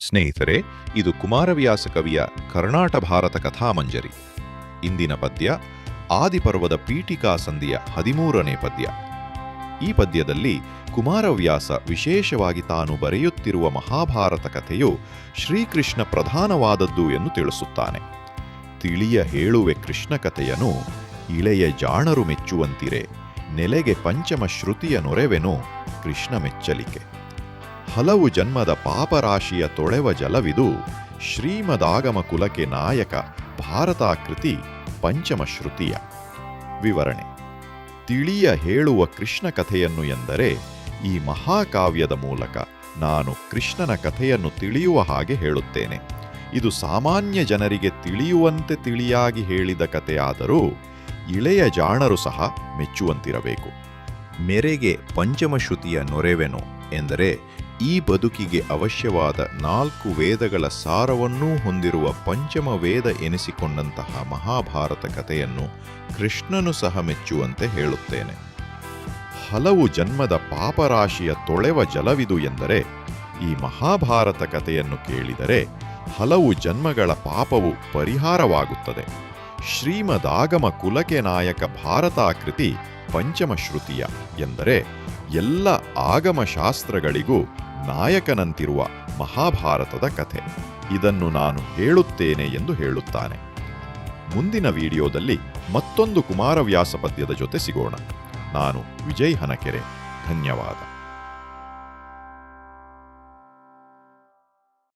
ಸ್ನೇಹಿತರೆ, ಇದು ಕುಮಾರವ್ಯಾಸ ಕವಿಯ ಕರ್ನಾಟ ಭಾರತ ಕಥಾಮಂಜರಿ. ಇಂದಿನ ಪದ್ಯ, ಆದಿಪರ್ವದ ಪೀಠಿಕಾ ಸಂಧಿಯ ಹದಿಮೂರನೇ ಪದ್ಯ. ಈ ಪದ್ಯದಲ್ಲಿ ಕುಮಾರವ್ಯಾಸ ವಿಶೇಷವಾಗಿ ತಾನು ಬರೆಯುತ್ತಿರುವ ಮಹಾಭಾರತ ಕಥೆಯು ಶ್ರೀಕೃಷ್ಣ ಪ್ರಧಾನವಾದದ್ದು ಎಂದು ತಿಳಿಸುತ್ತಾನೆ. ತಿಳಿಯ ಹೇಳುವೆ ಕೃಷ್ಣ ಕಥೆಯನು, ಇಳೆಯ ಜಾಣರು ಮೆಚ್ಚುವಂತಿರೆ, ನೆಲೆಗೆ ಪಂಚಮ ಶ್ರುತಿಯ ನೊರೆವೆನು ಕೃಷ್ಣ ಮೆಚ್ಚಲಿಕೆ. ಹಲವು ಜನ್ಮದ ಪಾಪರಾಶಿಯ ತೊಳೆವ ಜಲವಿದು. ಶ್ರೀಮದಾಗಮ ಕುಲಕ್ಕೆ ನಾಯಕ, ಭಾರತಾಕೃತಿ ಪಂಚಮ ಶ್ರುತಿಯ. ವಿವರಣೆ. ತಿಳಿಯ ಹೇಳುವ ಕೃಷ್ಣ ಕಥೆಯನ್ನು ಎಂದರೆ ಈ ಮಹಾಕಾವ್ಯದ ಮೂಲಕ ನಾನು ಕೃಷ್ಣನ ಕಥೆಯನ್ನು ತಿಳಿಯುವ ಹಾಗೆ ಹೇಳುತ್ತೇನೆ. ಇದು ಸಾಮಾನ್ಯ ಜನರಿಗೆ ತಿಳಿಯುವಂತೆ ತಿಳಿಯಾಗಿ ಹೇಳಿದ ಕಥೆಯಾದರೂ ಇಳೆಯ ಜಾಣರು ಸಹ ಮೆಚ್ಚುವಂತಿರಬೇಕು. ಮೆರೆಗೆ ಪಂಚಮಶ್ರುತಿಯ ನೊರೆವೆನು ಎಂದರೆ ಈ ಬದುಕಿಗೆ ಅವಶ್ಯವಾದ ನಾಲ್ಕು ವೇದಗಳ ಸಾರವನ್ನೂ ಹೊಂದಿರುವ ಪಂಚಮ ವೇದ ಎನಿಸಿಕೊಂಡಂತಹ ಮಹಾಭಾರತ ಕಥೆಯನ್ನು ಕೃಷ್ಣನು ಸಹ ಮೆಚ್ಚುವಂತೆ ಹೇಳುತ್ತೇನೆ. ಹಲವು ಜನ್ಮದ ಪಾಪರಾಶಿಯ ತೊಳೆವ ಜಲವಿದು ಎಂದರೆ ಈ ಮಹಾಭಾರತ ಕಥೆಯನ್ನು ಕೇಳಿದರೆ ಹಲವು ಜನ್ಮಗಳ ಪಾಪವು ಪರಿಹಾರವಾಗುತ್ತದೆ. ಶ್ರೀಮದಾಗಮ ಕುಲಕೆ ನಾಯಕ ಭಾರತಾಕೃತಿ ಪಂಚಮ ಶ್ರುತಿಯ ಎಂದರೆ ಎಲ್ಲ ಆಗಮ ಶಾಸ್ತ್ರಗಳಿಗೂ ನಾಯಕನಂತಿರುವ ಮಹಾಭಾರತದ ಕಥೆ. ಇದನ್ನು ನಾನು ಹೇಳುತ್ತೇನೆ ಎಂದು ಹೇಳುತ್ತಾನೆ. ಮುಂದಿನ ವಿಡಿಯೋದಲ್ಲಿ ಮತ್ತೊಂದು ಕುಮಾರವ್ಯಾಸ ಪದ್ಯದ ಜೊತೆ ಸಿಗೋಣ. ನಾನು ವಿಜಯ್ ಹನಕೆರೆ. ಧನ್ಯವಾದ.